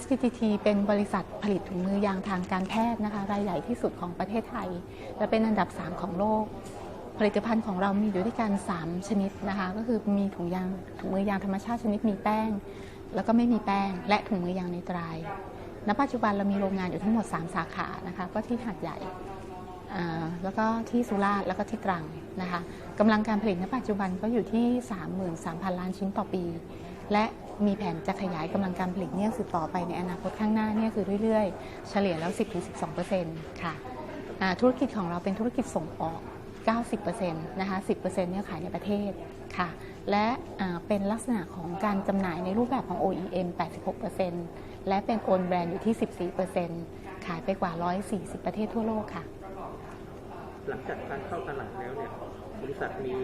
SPTT เป็นบริษัทผลิตถุงมือยางทางการแพทย์นะคะรายใหญ่ที่สุดของประเทศไทย และเป็นอันดับ 3 ของโลก ผลิตภัณฑ์ของเรามีอยู่ด้วยกัน 3 ชนิดนะคะก็คือมีถุงยางถุงมือยางธรรมชาติชนิดมีแป้ง แล้วก็ไม่มีแป้ง และถุงมือยางในตรายณปัจจุบันเรามีโรงงานอยู่ทั้งหมด 3 สาขานะคะก็ที่หาดใหญ่แล้วก็ที่สุราษฎร์แล้วก็ที่ตรังนะคะกำลังการผลิตณปัจจุบันก็อยู่ที่ 33,000 ล้านชิ้นต่อปี และ มีแผนจะขยายกำลังการผลิตเนี่ยคือต่อไปในอนาคตข้างหน้าเนี่ยคือเรื่อยๆ เฉลี่ยแล้ว 10-12%ค่ะอ่าธุรกิจของเราเป็นธุรกิจส่งออก 90%นะคะ10%เนี่ยขายในประเทศค่ะ และเป็นลักษณะของการจำหน่ายในรูปแบบของ OEM 86%และเป็น own brand อยู่ที่ 14%ขายไปกว่า 140 ประเทศทั่วโลกค่ะ หลังจากการเข้าตลาดแล้วเนี่ยบริษัทมี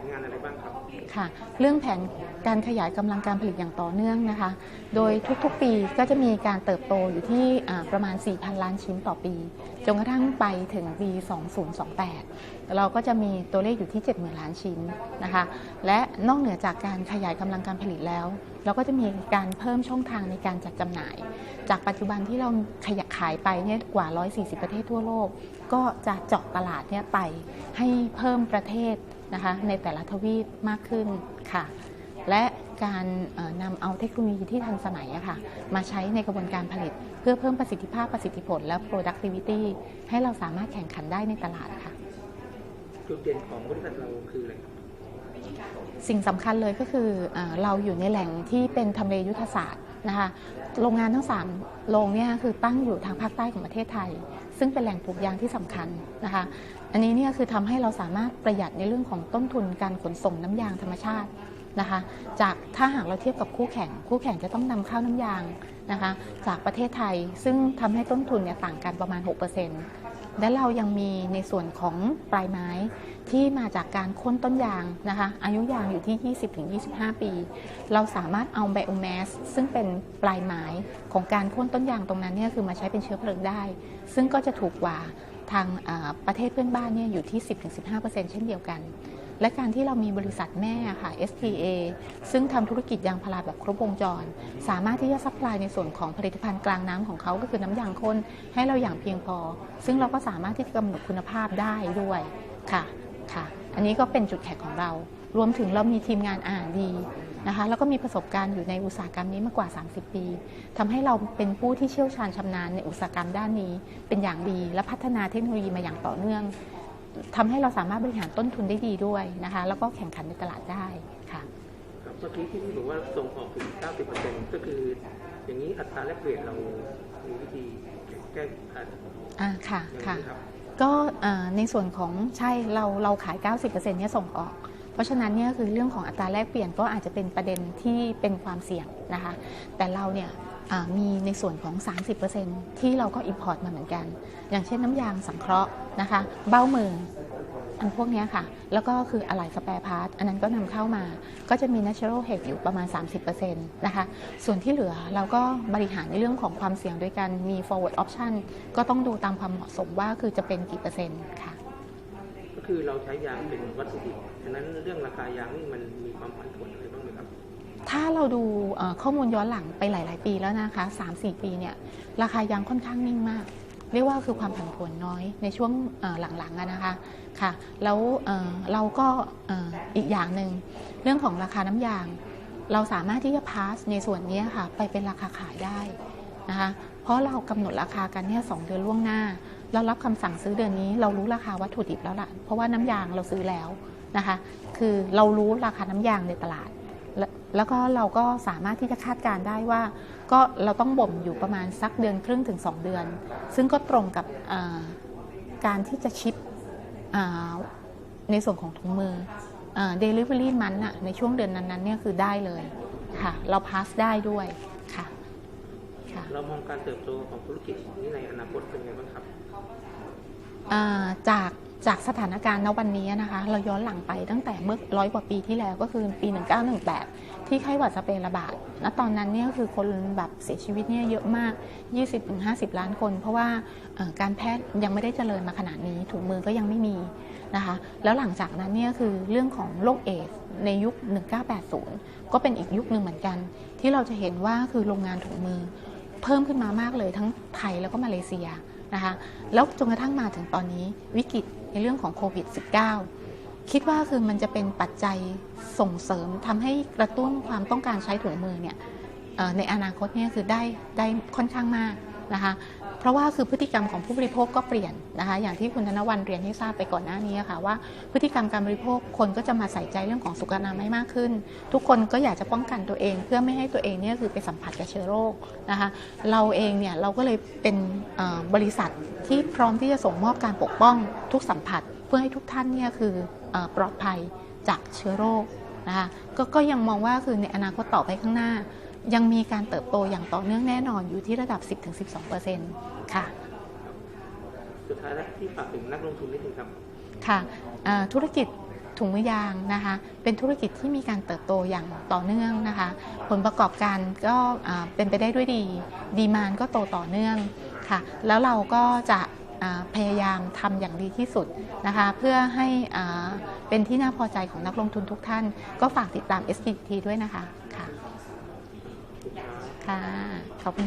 นงานอะไรบ้างครับ ค่ะ เรื่องแผนการขยายกำลังการผลิตอย่างต่อเนื่องนะคะ โดยทุกๆปีก็จะมีการเติบโตอยู่ที่ประมาณ 4,000 ล้านชิ้นต่อปี จนกระทั่งไปถึงปี 2028 เราก็จะมีตัวเลขอยู่ที่ 70,000 ล้านชิ้นนะคะ และนอกเหนือจากการขยายกำลังการผลิตแล้ว เราก็จะมีการเพิ่มช่องทางในการจัดจำหน่าย จากปัจจุบันที่เราขยายขายไปเนี่ยกว่า 140 ประเทศทั่วโลก ก็จะเจาะตลาดเนี่ยไปให้เพิ่มประเทศ นะคะในแต่ละทวีปมากขึ้นค่ะ และการเอ่อนำเอาเทคโนโลยีที่ทันสมัยอะค่ะมาใช้ในกระบวนการผลิต เพื่อเพิ่มประสิทธิภาพประสิทธิผลและ productivity ให้เราสามารถแข่งขันได้ในตลาดค่ะจุดเด่นของบริษัทเราคืออะไรครับสิ่งสำคัญเลยก็คือเออเราอยู่ในแหล่งที่เป็นทำเลยุทธศาสตร์นะคะโรงงานทั้ง 3 โรงเนี่ยคือตั้งอยู่ทางภาคใต้ของประเทศไทย ซึ่งเป็นแหล่งปลูกยางที่สำคัญนะคะ อันนี้เนี่ยคือทำให้เราสามารถประหยัดในเรื่องของต้นทุนการขนส่งน้ำยางธรรมชาตินะคะ จากถ้าหากเราเทียบกับคู่แข่ง คู่แข่งจะต้องนำเข้าน้ำยางนะคะ จากประเทศไทยซึ่งทำให้ต้นทุนเนี่ยต่างกันประมาณ 6% และเรายังมีในส่วนของปลายไม้ที่มาจากการค้นต้นยางนะคะ อายุยางอยู่ที่ 20-25 ปี เราสามารถเอาไบโอแมสซึ่งเป็นปลายไม้ของการค้นต้นยางตรงนั้นเนี่ยคือมาใช้เป็นเชื้อเพลิงได้ ซึ่งก็จะถูกกว่า ทางประเทศเพื่อนบ้านเนี่ยอยู่ที่ 10-15%เช่นเดียวกัน และการที่เรามีบริษัทแม่ค่ะ SPA ซึ่งทำธุรกิจยางพาราแบบครบวงจร สามารถที่จะซัพพลายในส่วนของผลิตภัณฑ์กลางน้ำของเขาก็คือน้ำยางข้นให้เราอย่างเพียงพอ ซึ่งเราก็สามารถที่จะกำหนดคุณภาพได้ด้วยค่ะค่ะ อันนี้ก็เป็นจุดแข็งของเรา รวมถึงเรามีทีมงานอ่านดี นะคะแล้วก็มีประสบการณ์อยู่ในอุตสาหกรรมนี้มากกว่า 30 ปีทำให้เราเป็นผู้ที่เชี่ยวชาญชำนาญในอุตสาหกรรมด้านนี้ เป็นอย่างดีและพัฒนาเทคโนโลยีมาอย่างต่อเนื่องทำให้เราสามารถบริหารต้นทุนได้ดีด้วยนะคะแล้วก็แข่งขันในตลาดได้ค่ะครับเมื่อกี้ที่พี่บอกว่าส่งออกถึง 90%ก็คืออย่างนี้อัตราแลกเปลี่ยนเรามีวิธีแก้ปัญหาอ่าค่ะอย่างค่ะนี้ครับก็เอ่อในส่วนของใช่เราเราขาย 90%เนี่ยส่งออก เพราะฉะนั้นเนี่ยคือเรื่องของอัตราแลกเปลี่ยนก็อาจจะเป็นประเด็นที่เป็นความเสี่ยงนะคะ แต่เราเนี่ยมีในส่วนของ 30%ที่เราก็อิ p พอร์ตมาเหมือนกัน อย่างเช่นน้ำยางสังเคราะห์นะคะ เบ้ามืออันพวกนี้ค่ะ แล้วก็คืออะไหล่สแปร์พาร์ทอันนั้นก็นำเข้ามา ก็จะมี natural hedge อยู่ประมาณ 30%นะคะ ส่วนที่เหลือเราก็บริหารในเรื่องของความเสี่ยงด้วยกันมี forward option ก็ต้องดูตามความเหมาะสมว่าคือจะเป็นกี่เปอร์เซ็นต์ค่ะ คือเราใช้ยางเป็นวัตถุดิบฉะนั้นเรื่องราคายางนี่มันมีความผันผวนอะไรบ้างไหมครับ ถ้าเราดูข้อมูลย้อนหลังไปหลาย ๆ ปีแล้วนะคะ3-4 ปีเนี่ยราคายางค่อนข้างนิ่งมากเรียกว่าคือความผันผวนน้อยในช่วงหลังๆนะคะค่ะแล้วเราก็อีกอย่างหนึ่งเรื่องของราคาน้ำยาง เราสามารถที่จะพาสในส่วนนี้ค่ะไปเป็นราคาขายได้ นะคะเพราะเรากำหนดราคากันเนี่ยสองเดือนล่วงหน้า เรารับคำสั่งซื้อเดือนนี้ เรารู้ราคาวัตถุดิบแล้วล่ะ เพราะว่าน้ำยางเราซื้อแล้วนะคะ คือเรารู้ราคาน้ำยางในตลาดแล้วแล้วก็เราก็สามารถที่จะคาดการได้ว่า ก็เราต้องบ่มอยู่ประมาณสักเดือนครึ่งถึง 2 เดือน ซึ่งก็ตรงกับการที่จะชิปในส่วนของถุงมือเดลิเวอรี่มันอะในช่วงเดือนนั้นๆเนี่ยคือได้เลยค่ะ เราพาสได้ด้วยค่ะ เรามองการเติบโตของธุรกิจนี้ในอนาคตเป็นไงบ้างครับจากจากสถานการณ์ณวันนี้นะคะ เราย้อนหลังไปตั้งแต่เมื่อร้อยกว่าปีที่แล้วก็คือปี 1918 ที่ไข้หวัดสเปนระบาด ณ ตอนนั้นเนี่ยคือคนแบบเสียชีวิตเนี่ยเยอะมาก 20-50 ล้านคน เพราะว่าการแพทย์ยังไม่ได้เจริญมาขนาดนี้ถุงมือก็ยังไม่มีนะคะ แล้วหลังจากนั้นเนี่ยคือเรื่องของโรคเอดสในยุค 1980 ก็เป็นอีกยุคหนึ่งเหมือนกัน ที่เราจะเห็นว่าคือโรงงานถุงมือ เพิ่มขึ้นมามากเลยทั้งไทยแล้วก็มาเลเซียนะคะแล้วจนกระทั่งมาถึงตอนนี้วิกฤตในเรื่องของโควิด -19 คิดว่าคือมันจะเป็นปัจจัยส่งเสริมทำให้กระตุ้นความต้องการใช้ถุงมือเนี่ยในอนาคตเนี่ยคือได้ได้ค่อนข้างมากนะคะ เพราะว่าคือพฤติกรรมของผู้บริโภคก็เปลี่ยนนะคะอย่างที่คุณธนวันเรียนให้ทราบไปก่อนหน้านี้ค่ะว่าพฤติกรรมการบริโภคคนก็จะมาใส่ใจเรื่องของสุขอนามัยมากขึ้น ทุกคนก็อยากจะป้องกันตัวเอง เพื่อไม่ให้ตัวเองเนี่ยคือไปสัมผัสกับเชื้อโรคนะคะเราเองเนี่ยเราก็เลยเป็นบริษัทที่พร้อมที่จะส่งมอบการปกป้องทุกสัมผัส เพื่อให้ทุกท่านเนี่ยคือเออปลอดภัยจากเชื้อโรคนะคะกก็ยังมองว่าคือในอนาคตต่อไปข้างหน้า ยังมีการเติบโตอย่างต่อเนื่องแน่นอนอยู่ที่ระดับ 10-12%ค่ะ สุดท้ายแล้วที่ฝากถึงนักลงทุนนิดนึงครับ ค่ะเอ่อธุรกิจถุงมือยางนะคะ เป็นธุรกิจที่มีการเติบโตอย่างต่อเนื่องนะคะ ผลประกอบการก็อ่าเป็นไปได้ด้วยดี ดีมานก็โตต่อเนื่องค่ะ แล้วเราก็จะอ่าพยายามทำอย่างดีที่สุดนะคะ เพื่อให้อ่าเป็นที่น่าพอใจของนักลงทุนทุกท่าน ก็ฝากติดตาม SPT ด้วยนะคะ ค่ะ ขอบคุณครับ ค่ะ ขอบคุณ